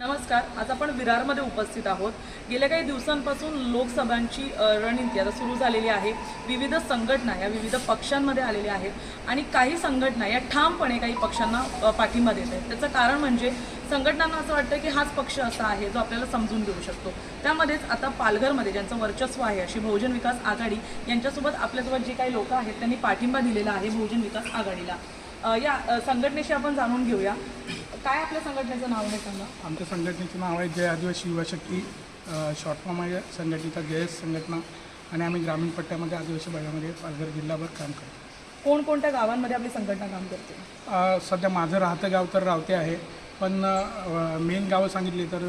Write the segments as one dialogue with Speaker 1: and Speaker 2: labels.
Speaker 1: नमस्कार आज आपण विरारमध्ये उपस्थित आहोत. गेल्या काही दिवसांपासून लोकसभांची रणनीती आता सुरू झालेली आहे. विविध संघटना या विविध पक्षांमध्ये आलेल्या आहेत आणि काही संघटना या ठामपणे काही पक्षांना पाठिंबा देत आहेत. त्याचं कारण म्हणजे संघटनांना असं वाटतं की हाच पक्ष असा आहे जो आपल्याला समजून घेऊ शकतो. त्यामध्येच आता पालघरमध्ये ज्यांचं वर्चस्व आहे अशी बहुजन विकास आघाडी यांच्यासोबत आपल्यासोबत जे काही लोक आहेत त्यांनी पाठिंबा दिलेला आहे बहुजन विकास आघाडीला. या संघटनेशी आपण जाणून घेऊया. काय आपल्या संघटनेचं नाव आहे सांगा?
Speaker 2: आमच्या संघटनेचं नाव आहे जय आदिवासी युवा शक्ती शॉर्ट फॉर्म आहे संघटनेचा जयस संघटना आणि आम्ही ग्रामीण पट्ट्यामध्ये आदिवासी भागामध्ये पालघर जिल्हाभर काम करतो.
Speaker 1: कोणकोणत्या गावांमध्ये आपली संघटना काम करते?
Speaker 2: सध्या माझं राहतं गाव तर रावते आहे पण मेन गावं सांगितली तर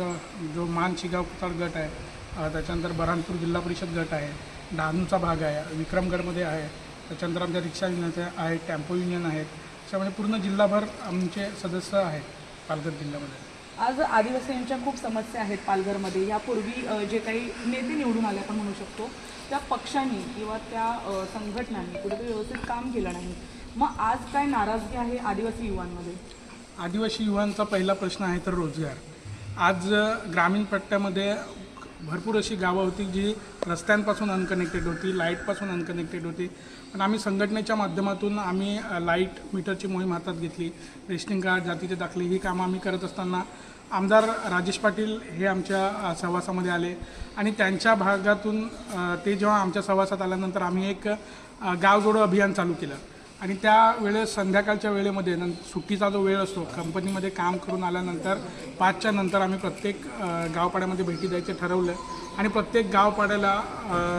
Speaker 2: जो मान शिगाव कुताड गट आहे त्याच्यानंतर बऱ्हाणपूर जिल्हा परिषद गट आहे डहाणूचा भाग आहे विक्रमगडमध्ये आहे त्याच्यानंतर आमच्या रिक्षा युनियन आहे टेम्पो युनियन आहेत त्याच्यामध्ये पूर्ण जिल्हाभर आमचे सदस्य आहेत पालघर जिल्ह्यामध्ये.
Speaker 1: आज आदिवासींच्या खूप समस्या आहेत पालघरमध्ये. यापूर्वी अ, जे काही नेते निवडून आले आपण म्हणू शकतो त्या पक्षांनी किंवा त्या अ, संघटनांनी कुठेतरी व्यवस्थित काम केलं नाही. मग आज काय नाराजगी आहे आदिवासी युवांमध्ये?
Speaker 2: आदिवासी युवांचा पहिला प्रश्न आहे तर रोजगार. आज अ, ग्रामीण पट्ट्यामध्ये भरपूर अशी गावं होती जी रस्त्यांपासून अनकनेक्टेड होती लाईटपासून अनकनेक्टेड होती. पण आम्ही संघटनेच्या माध्यमातून आम्ही लाइट मीटरची मोहीम हातात घेतली. रेशनिंग कार्ड जातीचे दाखले ही कामं आम्ही करत असताना आमदार राजेश पाटील हे आमच्या सहवासामध्ये आले. आणि त्यांच्या भागातून ते जेव्हा आमच्या सहवासात आल्यानंतर आम्ही एक अ, गाव जोडो अभियान चालू केलं. आणि त्या वेळेस संध्याकाळच्या वेळेमध्ये नं सुट्टीचा जो वेळ असतो कंपनीमध्ये काम करून आल्यानंतर पाचच्या नंतर आम्ही प्रत्येक गावपाड्यामध्ये भेटी द्यायचं ठरवलं आणि प्रत्येक गावपाड्याला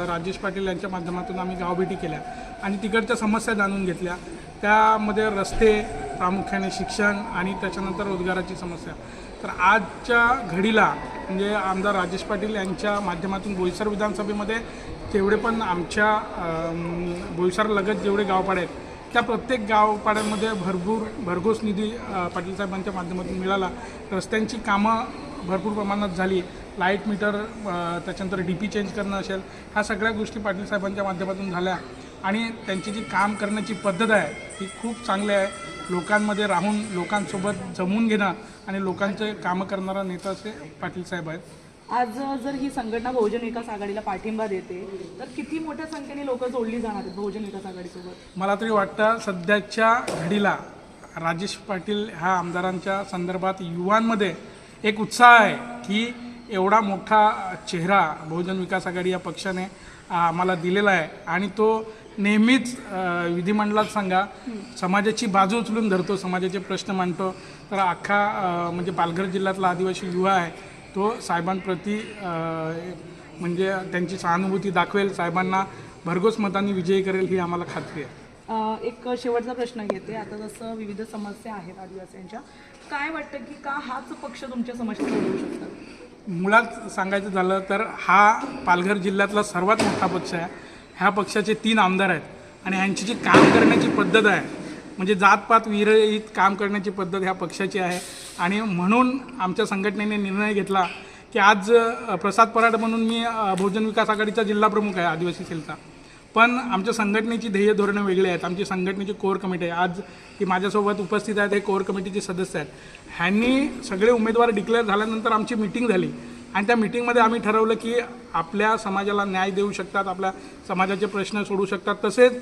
Speaker 2: राजेश पाटील यांच्या माध्यमातून आम्ही गावभेटी केल्या. आणि तिकडच्या समस्या जाणून घेतल्या. त्यामध्ये रस्ते प्रामुख्याने शिक्षण आणि त्याच्यानंतर रोजगाराची समस्या. तर आजच्या घडीला म्हणजे आमदार राजेश पाटील यांच्या माध्यमातून बोईसर विधानसभेमध्ये जेवढे पण आमच्या बोईसरलगत बोईसर लगत जेवढे गावपाडे आहेत त्या प्रत्येक गावपाड्यांमध्ये भरपूर भरघोस निधी पाटील साहेबांच्या माध्यमातून मिळाला. रस्त्यांची कामं भरपूर प्रमाणात झाली. लाइट मीटर त्याच्यानंतर डी पी चेंज करणं असेल ह्या सगळ्या गोष्टी पाटील साहेबांच्या माध्यमातून झाल्या. आणि त्यांची जी काम करण्याची पद्धत आहे ती खूप चांगली आहे. लोकांमध्ये राहून लोकांसोबत जमून घेणं आणि लोकांचे कामं करणारा नेता असे पाटील साहेब आहेत.
Speaker 1: आज जर ही संघटना बहुजन विकास आघाडीला पाठिंबा देते तर किती मोठ्या संख्येने लोक जोडली जाणार आहेत बहुजन विकास आघाडीसोबत?
Speaker 2: मला तरी वाटतं सध्याच्या घडीला राजेश पाटील ह्या आमदारांच्या संदर्भात युवांमध्ये एक उत्साह आहे की एवढा मोठा चेहरा बहुजन विकास आघाडी या पक्षाने आम्हाला दिलेला आहे. आणि तो नेहमीच विधिमंडळात सांगा समाजाची बाजू उचलून धरतो समाजाचे प्रश्न मांडतो. तर अख्खा म्हणजे पालघर जिल्ह्यातला आदिवासी युवा आहे तो साहेबांप्रती म्हणजे त्यांची सहानुभूती दाखवेल साहेबांना भरघोस मतांनी विजयी करेल ही आम्हाला खात्री आहे.
Speaker 1: एक शेवटचा प्रश्न घेते. आता जसं विविध समस्या आहेत आदिवासींच्या काय वाटतं की का हाच पक्ष तुमच्या समस्या सोडवू शकतात
Speaker 2: मुळात सांगायचं झालं तर हा पालघर जिल्ह्यातला सर्वात मोठा पक्ष आहे. ह्या पक्षाचे तीन आमदार आहेत आणि ह्यांची जी काम करण्याची पद्धत आहे म्हणजे जातपात विरहित काम करण्याची पद्धत ह्या पक्षाची आहे. आणि म्हणून आमच्या संघटनेने निर्णय घेतला की आज प्रसाद पराड म्हणून मी बहुजन विकास आघाडीचा जिल्हा प्रमुख आहे आदिवासी सेलचा. पण आमच्या संघटनेची ध्येय धोरणं वेगळी आहेत. आमची संघटनेची कोर कमिटी आहे. आज ही माझ्यासोबत उपस्थित आहेत हे कोर कमिटीचे सदस्य आहेत. ह्यांनी सगळे उमेदवार डिक्लेअर झाल्यानंतर आमची मिटिंग झाली. आणि त्या मिटिंगमध्ये आम्ही ठरवलं की आपल्या समाजाला न्याय देऊ शकतात आपल्या समाजाचे प्रश्न सोडू शकतात. तसेच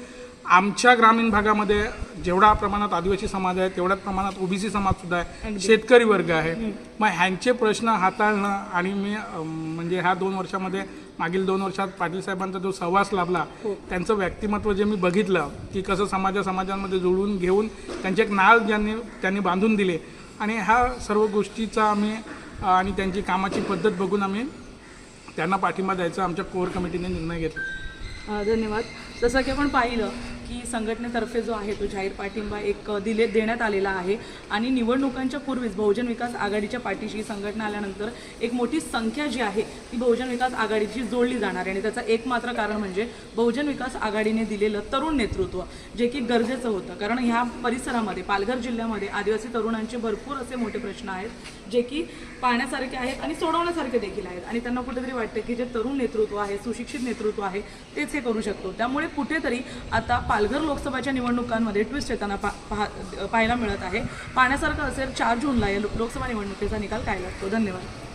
Speaker 2: आमच्या ग्रामीण भागामध्ये जेवढा प्रमाणात आदिवासी समाज आहे तेवढ्याच प्रमाणात ओबीसी समाजसुद्धा आहे. शेतकरी वर्ग आहे. मग ह्यांचे प्रश्न हाताळणं आणि मी म्हणजे ह्या दोन वर्षामध्ये मागील दोन वर्षात पाटील साहेबांचा जो सहवास लाभला त्यांचं व्यक्तिमत्व जे मी बघितलं की कसं समाजा समाजांमध्ये जुळवून घेऊन त्यांचे एक नाळ ज्यांनी त्यांनी बांधून दिले. आणि ह्या सर्व गोष्टीचा आम्ही आणि त्यांची कामाची पद्धत बघून आम्ही त्यांना पाठिंबा द्यायचा आमच्या कोर कमिटीने निर्णय घेतला.
Speaker 1: धन्यवाद. जसं की आपण पाहिलं की संघटनेतर्फे जो आहे तो जाहीर पाठिंबा एक दिले देण्यात आलेला आहे. आणि निवडणुकांच्या पूर्वीच बहुजन विकास आघाडीच्या पाठीशी संघटना आल्यानंतर एक मोठी संख्या जी आहे ती बहुजन विकास आघाडीशी जोडली जाणार आहे. आणि त्याचं एकमात्र कारण म्हणजे बहुजन विकास आघाडीने दिलेलं तरुण नेतृत्व जे की गरजेचं होतं. कारण ह्या परिसरामध्ये पालघर जिल्ह्यामध्ये आदिवासी तरुणांचे भरपूर असे मोठे प्रश्न आहेत जे की पाहण्यासारखे आहेत आणि सोडवण्यासारखे देखील आहेत. आणि त्यांना कुठेतरी वाटतं की जे तरुण नेतृत्व आहे सुशिक्षित नेतृत्व आहे तेच हे करू शकतो. त्यामुळे कुठेतरी आता पालघर लोकसभाच्या निवडणुकांमध्ये ट्विस्ट येताना पा पाहा पाहायला मिळत आहे. पाहण्यासारखं असेल चार जूनला या लोकसभा निवडणुकीचा निकाल काय लागतो? धन्यवाद.